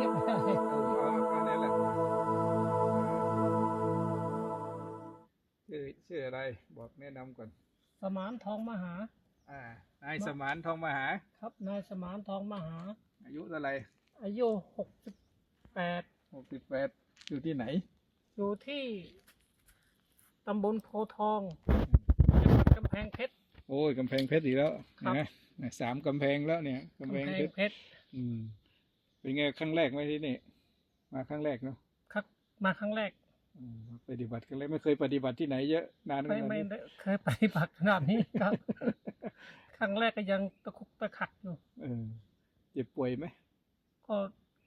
ก็บชื่อชื่ออะไรบอกแนะนำก่อน สมานทองมหา อ่านายสมานทองมหา ครับ นายสมานทองมหา อายุเท่าไหร่อายุหกสิบแปดหกสิบแปดอยู่ที่ไหน อยู่ที่ตำบลโพทองจังหวัดกำแพงเพชร โอ้ยกำแพงเพชรอีกแล้วนะสามกำแพงแล้วเนี่ยกำแพงเพชรอืม เป็นไงครั้งแรกไหมที่นี่ มาครั้งแรกเนาะครับ มาครั้งแรกอืมปฏิบัติกันเลยไม่เคยปฏิบัติที่ไหนเยอะนานขไม่นาดไม่นี้ได้เคยปฏิบัติขนาดนี้ครับ ครั้งแรกก็ยังตะคุกตะขักอยู่ เออเจ็บป่วยไหมก็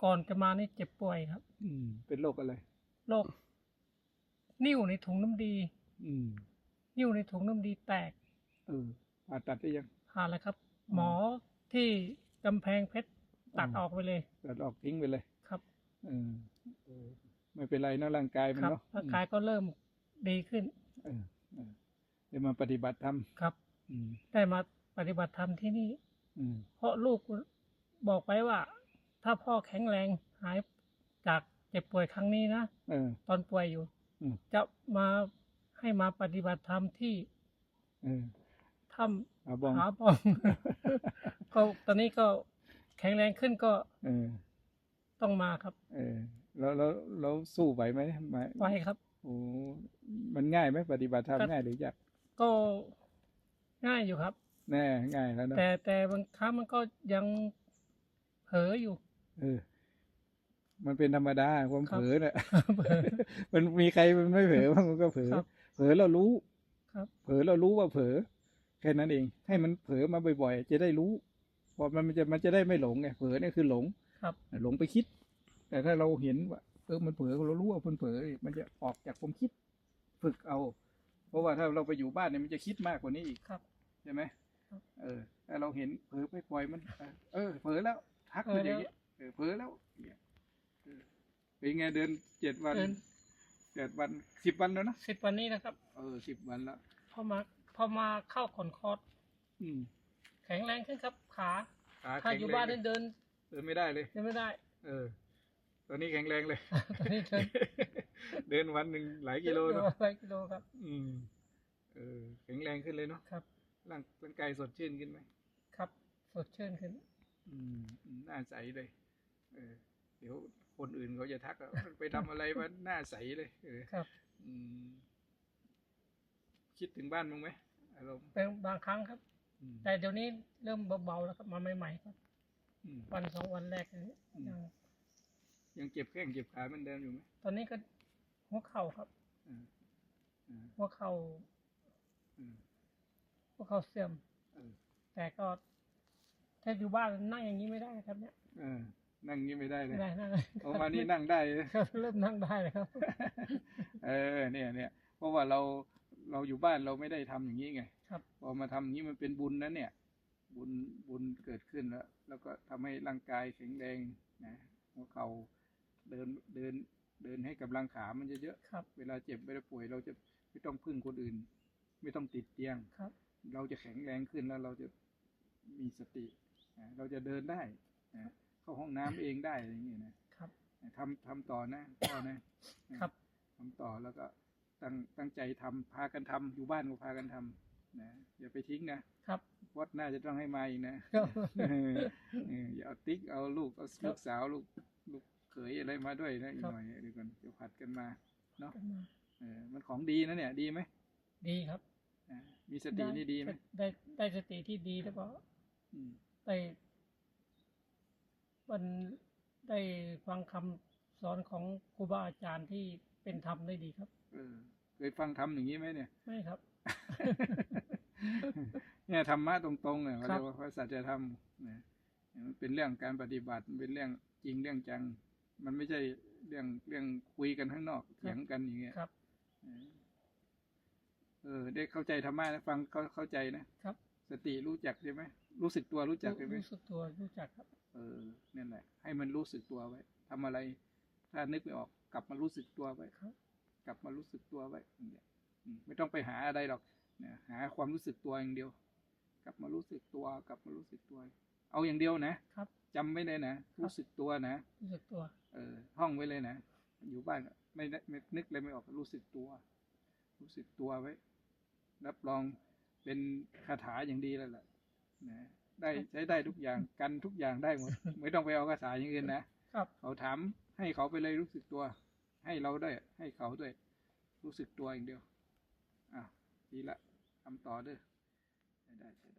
ก่อนจะมานี่เจ็บป่วยครับอืม เป็นโรคอะไร โรคนิ่วในถุงน้ำดี อืม นิ่วในถุงน้ำดีแตกเออผ่าตัดได้ยังผ่านแล้วครับ หมอที่กำแพงเพชร ตัดอืมออกไปเลย ตัดออกทิ้งไปเลยครับเออเออไม่เป็นไรเนอะร่างกายมันครับเนาะร่างกายก็เริ่มดีขึ้นเออเออเดี๋ยวมาปฏิบัติธรรมครับอืมได้มาปฏิบัติธรรมที่นี่อืมเพราะลูกบอกไว้ว่า ถ้าพ่อแข็งแรงหายจากเจ็บป่วยครั้งนี้นะเออตอนป่วยอยู่อืมจะมาให้มาปฏิบัติธรรมที่เออถ้อาบองำหาบองก็ตอนนี้ก็ แข็งแรงขึ้นก็เออต้องมาครับ เออแล้วแล้วแล้วสู้ไหวไหมไหมไว้ครับโอ้มันง่ายไหมปฏิบัติธรรมครับง่ายหรือยากก็ง่ายอยู่ครับ แน่ง่ายแล้วเนอะแต่แต่บางครั้งมันก็ยังเผลออยู่ เออ มันเป็นธรรมดาความครับเผลอเนี่ยเผลอมันมีใครมันไม่เผลอบ้างมันก็เผลอครับเผลอเรารู้ ครับ เผลอเรารู้ว่าเผลอแค่นั้นเอง ให้มันเผลอมาบ่อยๆ จะได้รู้ พอมันจะมันจะได้ไม่หลงไงเผลอเนี่ยคือหลงครับ หลงไปคิด แต่ถ้าเราเห็นว่าเออมันเผลอเรารู้ว่ามันเผลอมันจะออกจากความคิด ฝึกเอา เพราะว่าถ้าเราไปอยู่บ้านเนี่ยมันจะคิดมากกว่านี้อีกครับใช่ไหมครับเออถ้าเราเห็นเผลอไปปล่อยมัน เออเผลอแล้วทักมันอย่างนี้เออเผลอแล้วเนี่ยเออเป็นไงเดือนเจ็ดวันเดินเจ็ดวันสิบวันแล้วนะสิบวันนี้นะครับ เออสิบวันแล้วพอมาพอมาเข้าขอนคอร์สอืม แข็งแรงขึ้นครับ ขาขาถ้าแข็งอยู่แรงบ้านเลนี่ยเดินเดินไม่ได้เลย เดินไม่ได้ เออ ตอนนี้แข็งแรงเลย ตอนนี้เดิน เดินวันหนึ่งหลายกิโลเนาะหลายกิโลครับ อืม เออ แข็งแรงขึ้นเลยเนาะครับ ร่างร่างกายสดชื่นขึ้นไหม ครับ สดชื่นขึ้น อืมอืมหน้าใสเลย เออ เดี๋ยวคนอื่นเขาจะทักว่าไปทำอะไรมาหน้าใสเลยเออครับ อืม คิดถึงบ้านมั้างไหมอารมณ์เป็นบางครั้งครับอืม แต่เดี๋ยวนี้เริ่มเบาๆแล้วครับมาใหม่ๆครับอืมวันสองวันแรกนี้อืมยังยังเจ็บแข้งเจ็บขาเหมือนเดิมอยู่ไหมตอนนี้ก็หัวเข่าครับอืมอืมหัวเข่าอืมหัวเข่าเสื่อม เออแต่ก็ถ้าอยู่บ้านนั่งอย่างนี้ไม่ได้ครับ เนี่ยเออนั่งอย่างนี้ไม่ได้เลไม่ยได้นั่งเอามานี่นั่งได้เลยครับเริ่มนั่งได้เลยครับ เออเนี่ยเนี่ยเพราะว่าเรา เราอยู่บ้านเราไม่ได้ทำอย่างนี้ไงครับพอมาทำอย่างนี้มันเป็นบุญนะเนี่ย บุญบุญเกิดขึ้นแล้ว แล้วก็ทำให้ร่างกายแข็งแรงนะหัวเข่าเดินเดินเดินให้กำลังขามันเยอะครับๆเวลาเจ็บเวลาป่วยเราจะไม่ต้องพึ่งคนอื่น ไม่ต้องติดเตียงครับ เราจะแข็งแรงขึ้นแล้วเราจะมีสตินะเราจะเดินได้นะเข้าห้องน้ำเองได้อะไรอย่างเงี้ยนะครับทำทำต่อนะพ่อนะครับทำต่อแล้วก็ ตั้งตั้งใจทำพากันทำอยู่บ้านก็พากันทำนะอย่าไปทิ้งนะครับวัดหน้าจะต้องให้มาอีกนะครับเออเอออย่าเอาติ๊กเอาลูกเอาครับลูกสาวลูกลูกเขยอะไรมาด้วยนะอีกครับหน่อยเดี๋ยวก่อนเดี๋ยวผัดกันมาเนาะกันมาเออมันของดีนะเนี่ยดีไหมดีครับอ่ามีสตินี่ดีไหมได้ได้สติที่ดีแล้วก็อืมได้มันได้ฟังคำสอนของครูบาอาจารย์ที่เป็นธรรมได้ดีครับ เออเคยฟังทำอย่างนี้ไหมเนี่ย ไม่ครับ เนี่ยธรรมะตรงๆเนี่ยเขาครัเรีบยกว่าพระสัจธรรมนะมันเป็นเรื่องการปฏิบัติมันเป็นเรื่องจริงเรื่องจัง มันไม่ใช่เรื่องเรื่องคุยกันข้างนอกเถียงกันอย่างเงี้ยครับเออ ได้เข้าใจธรรมะนะฟังเขาเข้าใจนะครับ สติรู้จักใช่ไหมรู้สึกตัวรู้จักใช่ไหมรู้สึกตัวรู้จักครับ เออนั่นแหละ ให้มันรู้สึกตัวไว้ทำอะไร ถ้านึกไม่ออกกลับมารู้สึกตัวไว้ครับก ลับมารู้สึกตัวไว้เนี่ยไม่ต้องไปหาอะไรหรอกนะหาความรู้สึกตัวอย่างเดียว กลับมารู้สึกตัว กลับมารู้สึกตัว เอาอย่างเดียวนะครับ จำไม่ได้นะรู้สึกตัวนะรู้สึกตัว เออห้องไว้เลยนะอยู่บ้านไม่ได้ม่นึกเลยไม่ออกรู้สึกตัว รู้สึกตัวไว้ รับรองเป็นคาถาอย่างดีเลยแหละนะได้ใช้ได้ทุกอย่างกันทุกอย่างได้หมดไม่ต้องไปเอาคาถาอย่างอื่นนะครับเขาถามให้เขาไปเลยรู้สึกตัว ให้เราได้ให้เขาด้วย รู้สึกตัวอย่างเดียว อะ ดีละทำต่อเด้อได้ได้